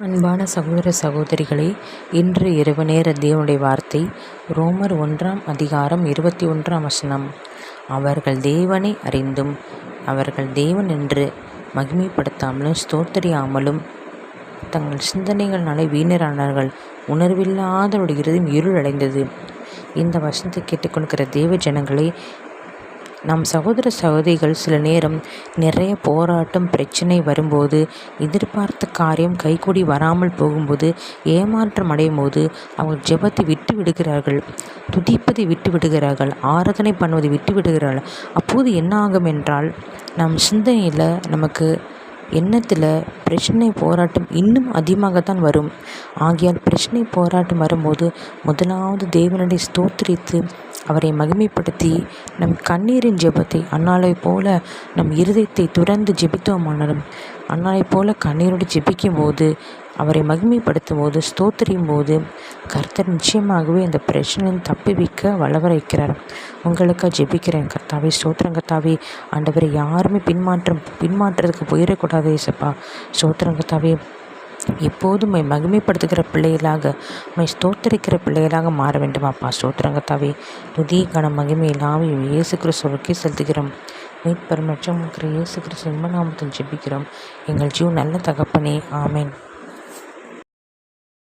அன்பான சகோதர சகோதரிகளே இன்று இரவு நேர தேவனுடைய வார்த்தை ரோமர் ஒன்றாம் அதிகாரம் இருபத்தி ஒன்றாம் வசனம். அவர்கள் தேவனை அறிந்தும் அவர்கள் தேவன் என்று மகிமைப்படுத்தாமலும் ஸ்தோத்தரியாமலும் தங்கள் சிந்தனைகள்னாலே வீணரானார்கள். உணர்வில்லாதவருடைய இருதயம் இருள் அடைந்தது. இந்த வசனத்தை கேட்டுக்கொள்கிற தேவ ஜனங்களை நம் சகோதர சகோதரிகள் சில நேரம் நிறைய போராட்டம் பிரச்சனை வரும்போது எதிர்பார்த்த காரியம் கைகூடி வராமல் போகும்போது ஏமாற்றம் அடையும் போது அவங்க ஜெபத்தை விட்டு விடுகிறார்கள் துதிப்பதை விட்டு விடுகிறார்கள் ஆராதனை பண்ணுவதை விட்டு விடுகிறார்கள். அப்போது என்ன ஆகும் என்றால் நம் சிந்தனையில் நமக்கு எண்ணத்தில் பிரச்சனை போராட்டம் இன்னும் அதிகமாகத்தான் வரும். ஆகையால் பிரச்சனை போராட்டம் வரும்போது முதலாவது தேவனுடைய ஸ்தோத்திரித்து அவரை மகிமைப்படுத்தி நம் கண்ணீரின் ஜெபத்தை அன்னாலை போல நம் இருதயத்தை துறந்து ஜெபித்தோமானாலும் அன்னாலை போல கண்ணீரோடு ஜெபிக்கும் போது அவரை மகிமைப்படுத்தும் போது ஸ்தோத்திரியும் போது கர்த்தர் நிச்சயமாகவே அந்த பிரச்சனையின் வளவர வளவரைக்கிறார் உங்களுக்காக ஜெபிக்கிறேன் கர்த்தாவே ஸ்தோத்திரம் கர்த்தாவே. ஆண்டவரை யாருமே பின்மாற்றம் பின்மாற்றத்துக்கு போயிடக்கூடாது சப்பா ஸ்தோத்திரம் கர்த்தாவே. எப்போதும் மை மகிமைப்படுத்துகிற பிள்ளைகளாக மை ஸ்தோத்தரிக்கிற பிள்ளைகளாக மாற வேண்டுமாப்பா ஸ்தோத்திரங்கத்தாவே துதி கன மகிமை எல்லாமே இயேசு கிறிஸ்துவுக்கே செலுத்துகிறோம். மீட்பெருமற்றம் இருக்கிற இயேசு கிறிஸ்து நாமத்தில் ஜெபிக்கிறோம். எங்கள் ஜீவ் நல்ல தகப்பனே. ஆமேன்.